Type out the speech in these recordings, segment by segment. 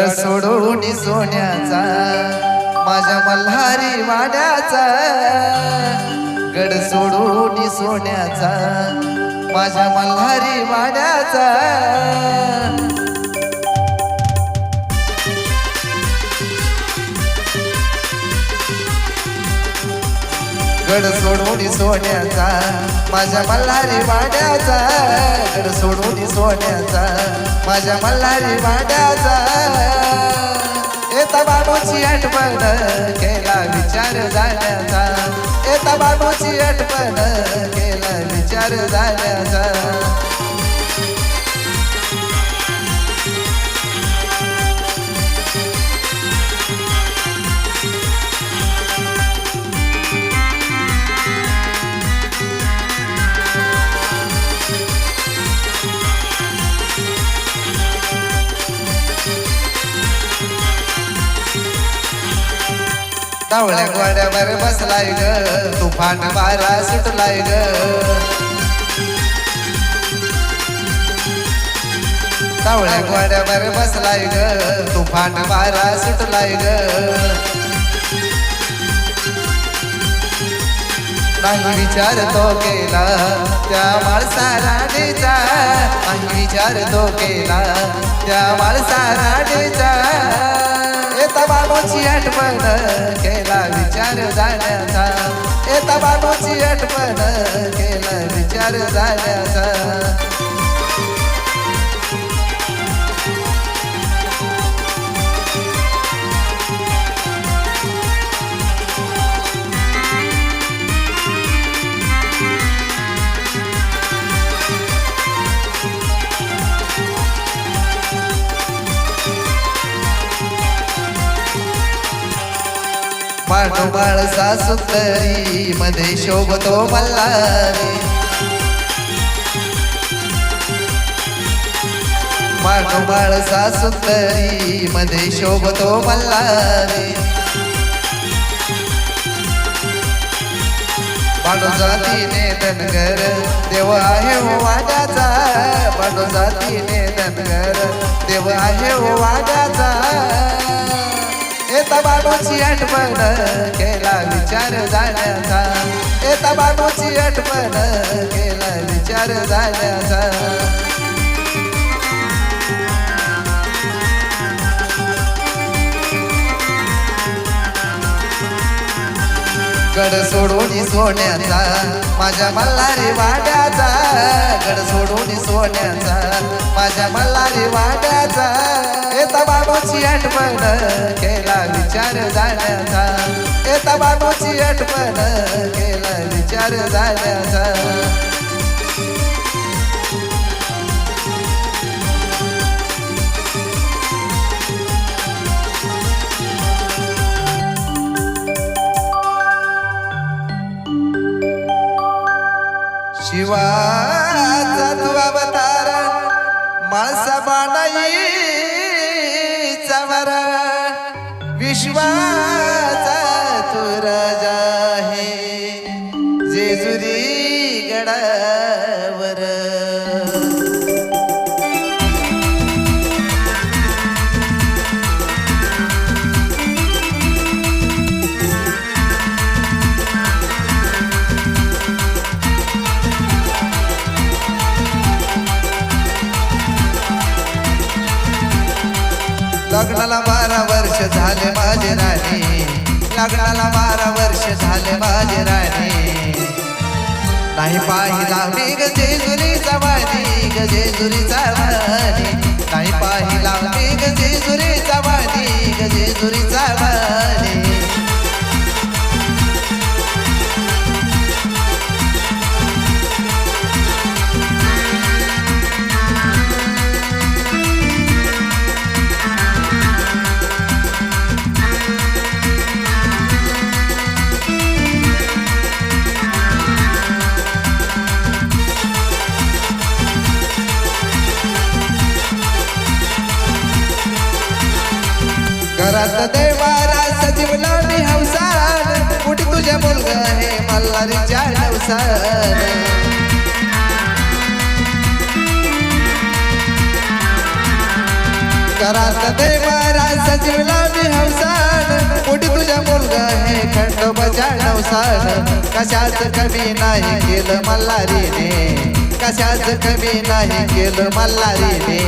सोडून सोन्याचा माझ्या मल्हारी वाड्याचा. गड सोडून सोन्याचा माझ्या मल्हारी वाड्याचा. गड सोडून सोन्याचा माझ्या मल्हारी वाड्याचा. गड सोडून सोन्याचा माझ्या मल्हारी वाड्याचा. बाबूची आठवण केला विचार झाल्याचा. येता बाबूची आठवण केला विचार झाल्याचा. तावळ्या गोड्यावर बसलाय ग. तुफान बारा सुटलाय ग. तावळ्या गोड्यावर बसलाय ग. तुफान वारा सुटलाय ग. नाही विचार तो केला त्या माणसाला राणीचा नाही विचार तो केला त्या माणसाला राणीचा बाबूची आठवण केला विचार जाण्याचा येता बाबूची आठवण केला विचार जाण्याचा पाठोपाळ माळसा मध्ये शोभतो मल्हारी. पाठोपाळ माळसा मध्ये शोभतो मल्हारी. पाडो जातीने धनगर देव आहे हो वाड्याचा बाणू जातीने धनगर देव आहे हो वाड्याचा येता बाबूची आठवण केला विचार जाण्याचा येता बाबूची आठवण केला विचार जाण्याचा गड सोडून सोन्याचा माझ्या मल्हारी वाड्याचा. गड सोडून सोन्याचा माझ्या मल्हारी वाड्याचा. येता बाबाची आठवण केला विचार जाण्याचा येता बाबाची आठवण केला विचार जाण्याचा माळसा बाणाई चवर विश्वाचा तू जाहे जेजुरी लग्नाला बारा वर्ष झाले माझे राणी. लग्नाला बारा वर्ष झाले माझे राणी. नाही पाहिला मी गजेजुरीचा वाणी गजेजुरीचा वाणी. नाही पाहिला मी गजेजुरीचा वाणी गजेजुरीचा वाणी. घरात देवारा सजीवला मी हौसान कुठे तुझ्या मुलगा हे मल्हारीच्या नवसान. करात देवारा सजीवला मी हौसान कुठे तुझ्या मुलगा हे खंडोबाच्या नवसान. कशाच कमी नाही केलं मल्हारीने. कशाच कमी नाही केलं मल्हारीने.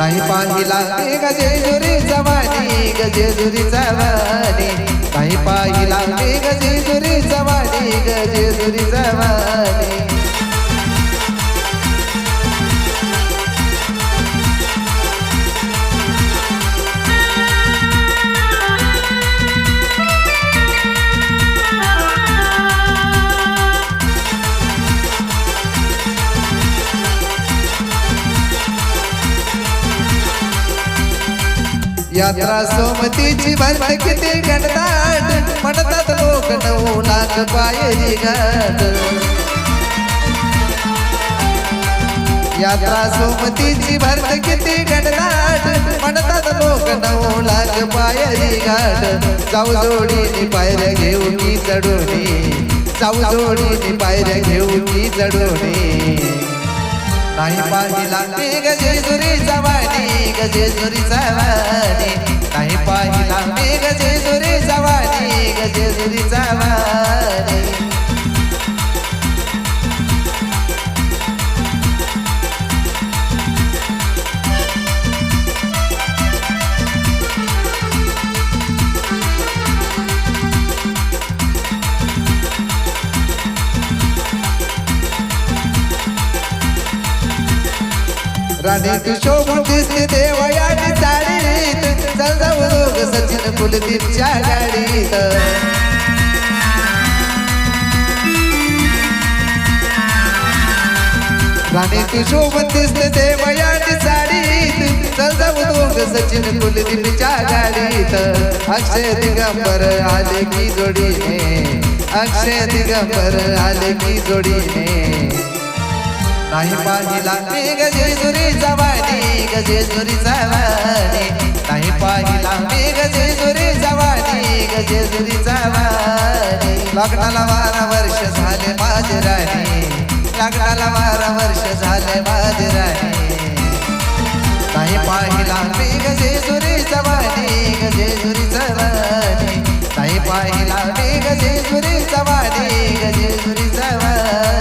नाही पाहिला गजेजुरी जवानी गजेजुरी जवानी. नाही पाहिला गजेजुरी जवानी गजेजुरी जवानी. यात्रा सोमतीची भरत किती घडतात म्हणतात लोक नऊ लाख पायरी गाठ यात्रा सोमतीची भरत किती घडतात म्हणतात लोक नऊ लाख पायरी गाठ जाऊ जोडीने पायऱ्या घेऊ की चढवणी जाऊ जोडीने पायऱ्या घेऊ की चढवणी नाही पाहिला मी गजेजुरी जवानी गजेजुरी जवानी. नाही पाहिला मी गजेजुरी जवानी गजेजुरी जवानी. राणी तू शोभून दिसते देवयाची साडीत. चल जाऊ सचिन कुलदीपच्या गाडीत. राणी तू शोभून दिसते देवयाची साडीत. चल जाऊ सचिन कुलदीपच्या गाडीत. अक्षय दिगंबर आले की जोडीने. अक्षय दिगंबर आले की जोडीने. नाही पाहिला मी गजेजुरी जवानी गजेजुरी जवानी. नाही पाहिला मी गजेजुरी जवानी गजेजुरी जवानी. लग्नाला बारा वर्ष झाले माझे राणी लग्नाला बारा वर्ष झाले माझे राणी नाही पाहिला मी गजेजुरी जवानी गजेजुरी जवानी. नाही पाहिला मी गजेजुरी जवानी गजेजुरी जवानी.